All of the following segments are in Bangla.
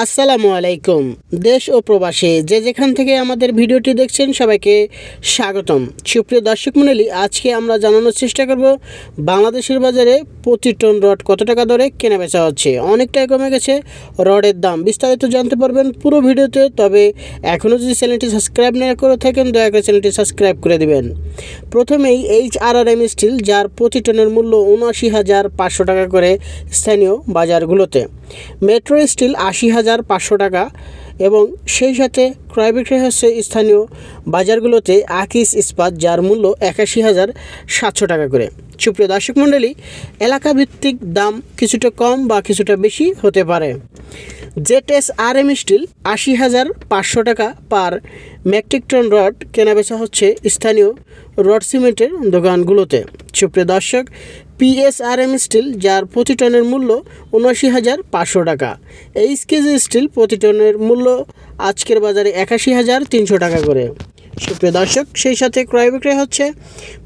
আসসালামু আলাইকুম। দেশ ও প্রবাসে যে যেখান থেকে আমাদের ভিডিওটি দেখছেন সবাইকে স্বাগতম। সুপ্রিয় দর্শক মণ্ডলী, আজকে আমরা জানানোর চেষ্টা করব, বাংলাদেশের বাজারে প্রতি টন রড কত টাকা দরে কেনা বেচা হচ্ছে? অনেকটাই কমে গেছে, রডের দাম বিস্তারিত জানতে পারবেন পুরো ভিডিওতে, তবে এখনও যদি চ্যানেলটি সাবস্ক্রাইব না করে থাকেন, দয়া করে চ্যানেলটি সাবস্ক্রাইব করে দিবেন। প্রথমেই H R R M steel, যার প্রতি টনের মূল্য উনআশি হাজার পাঁচশো টাকা করে স্থানীয় বাজারগুলোতে। মেট্রো স্টিল আশি হাজার পাঁচশো টাকা এবং সেই সাথে ক্রয় বিক্রয় হচ্ছে স্থানীয় বাজারগুলোতে আকিস ইস্পাত, যার মূল্য একাশি হাজার সাতশো টাকা করে। সুপ্রিয় দর্শক মণ্ডলী এলাকা ভিত্তিক দাম কিছুটা কম বা কিছুটা বেশি হতে পারে। Z S R M steel আশি হাজার পাঁচশো টাকা পার মেট্রিক টন রড কেনাবেচা হচ্ছে স্থানীয় রড সিমেন্টের দোকানগুলোতে। সুপ্রিয় দর্শক পিএসআরএম স্টিল, যার প্রতি টনের মূল্য উনআশি হাজার পাঁচশো টাকা। এইচ কেজি স্টিল প্রতি টনের মূল্য আজকের বাজারে একাশি হাজার তিনশো টাকা করে। সুপ্রিয় দর্শক, সেই সাথে ক্রয় বিক্রয় হচ্ছে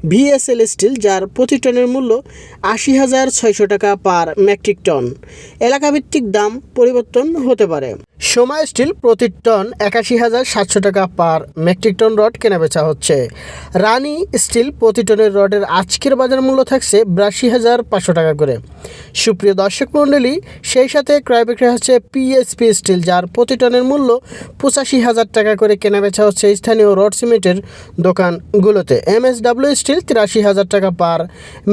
ভিএসএল স্টিল, যার প্রতি টনের মূল্য আশি হাজার ছয়শো টাকা পার মেট্রিক টন। এলাকাভিত্তিক দাম পরিবর্তন হতে পারে। সময় স্টিল প্রতি টন একাশি হাজার সাতশো টাকা পার মেট্রিক টন রড কেনাবেচা হচ্ছে। রানি স্টিল প্রতি টনের রডের আজকের বাজার মূল্য থাকছে বিরাশি হাজার পাঁচশো টাকা করে। সুপ্রিয় দর্শক মণ্ডলী, সেই সাথে ক্রয় বিক্রয় হচ্ছে পিএসপি স্টিল, যার প্রতি টনের মূল্য পঁচাশি হাজার টাকা করে কেনাবেচা হচ্ছে স্থানীয় রড সিমেন্টের দোকানগুলোতে। এম এস ডাব্লিউ স্টিল তিরাশি হাজার টাকা পার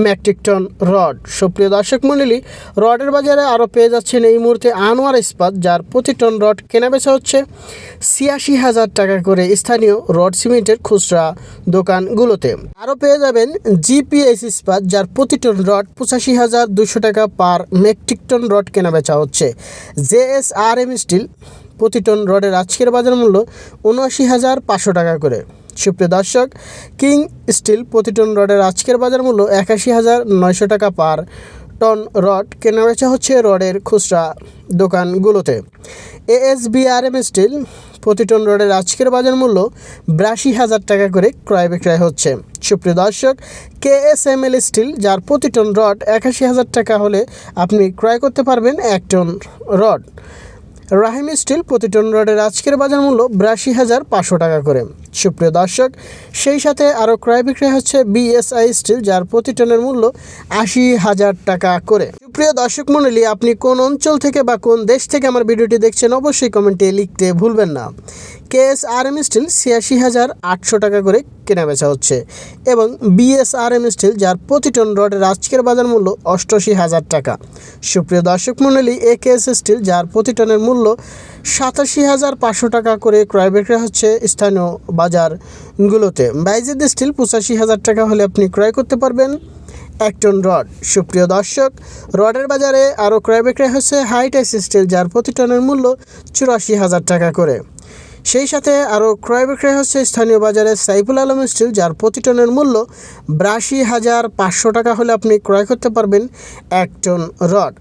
মেট্রিক টন রড। সুপ্রিয় দর্শক মণ্ডলী, রডের বাজারে আরও পেয়ে যাচ্ছেন এই মুহূর্তে আনোয়ার ইস্পাত, যার প্রতি টন রড কেনাবেচা হচ্ছে। ছিয়াশি হাজার টাকা করে স্থানীয় রড সিমেন্টের খুচরা দোকানগুলোতে। আরও পেয়ে যাবেন জিপিএস ইস্পাত, যার প্রতি টন রড পঁচাশি হাজার দুশো টাকা পার মেট্রিক টন রড কেনাবেচা হচ্ছে। জেএস আর এম স্টিল, প্রতি টন রডের আজকের বাজার মূল্য উনআশি হাজার পাঁচশো টাকা করে। সুপ্রিয় দর্শক, কিং স্টিল প্রতি টন রডের আজকের বাজার মূল্য একাশি হাজার নয়শো টাকা পার টন রড কেনাবেচা হচ্ছে রডের খুচরা দোকানগুলোতে। এএসবিআরএম স্টিল প্রতি টন রডের আজকের বাজার মূল্য বিরাশি হাজার টাকা করে ক্রয় বিক্রয় হচ্ছে। সুপ্রিয় দর্শক K S M L steel, যার প্রতি টন রড একাশি হাজার টাকা হলে আপনি ক্রয় করতে পারবেন এক টন রড। রাহিম স্টিল প্রতি টন রডের আজকের বাজার মূল্য বিরাশি হাজার পাঁচশো টাকা করে। সুপ্রিয় দর্শক, সেই সাথে আরও ক্রয় বিক্রয় হচ্ছে বিএসআই স্টিল, যার প্রতি টনের মূল্য আশি হাজার টাকা করে। সুপ্রিয় দর্শক মণ্ডলী, আপনি কোন অঞ্চল থেকে বা কোন দেশ থেকে আমার ভিডিওটি দেখছেন অবশ্যই কমেন্টে লিখতে ভুলবেন না। কেএস আর এম স্টিল ছিয়াশি হাজার আটশো টাকা করে কেনা বেচা হচ্ছে এবং বিএসআরএম স্টিল, যার প্রতি টন রডের আজকের বাজার মূল্য অষ্টআশি হাজার টাকা। সুপ্রিয় দর্শক মণ্ডলী, এ কেএস স্টিল, যার প্রতি টনের মূল্য সাতাশি হাজার পাঁচশো টাকা করে ক্রয় বিক্রয় হচ্ছে স্থানীয় বাজারগুলোতে। বাইজেদ স্টিল পঁচাশি হাজার টাকা হলে আপনি ক্রয় করতে পারবেন। এক রড। সুপ্রিয় দর্শক, রডের বাজারে আরও ক্রয় বিক্রয় হচ্ছে হাইটেক্স স্টিল যার প্রতি টনের মূল্য চুরাশি হাজার টাকা করে। সেই সাথে আরও ক্রয় বিক্রয় হচ্ছে স্থানীয় বাজারে সাইফুল আলম স্টিল যার প্রতি টনের মূল্য বিরাশি হাজার পাঁচশো টাকা হলে আপনি ক্রয় করতে পারবেন এক ton rod.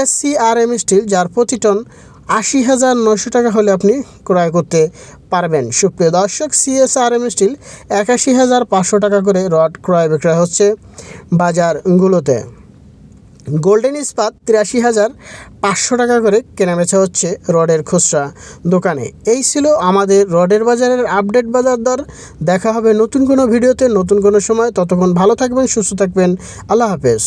S C R M steel যার প্রতি টন আশি হাজার নশো টাকা হলে আপনি ক্রয় করতে পারবেন। সুপ্রিয় দর্শক সিএসআরএম স্টিল একাশি হাজার পাঁচশো টাকা করে রড ক্রয় বিক্রয় হচ্ছে। বাজারগুলোতে। গোল্ডেন ইস্পাত তিরাশি হাজার পাঁচশো টাকা করে কেনাবেচা হচ্ছে রডের খুচরা দোকানে। এই ছিল আমাদের রডের বাজারের আপডেট বাজার দর। দেখা হবে নতুন কোনো ভিডিওতে, নতুন কোনো সময়। ততক্ষণ ভালো থাকবেন, সুস্থ থাকবেন। আল্লাহ হাফেজ।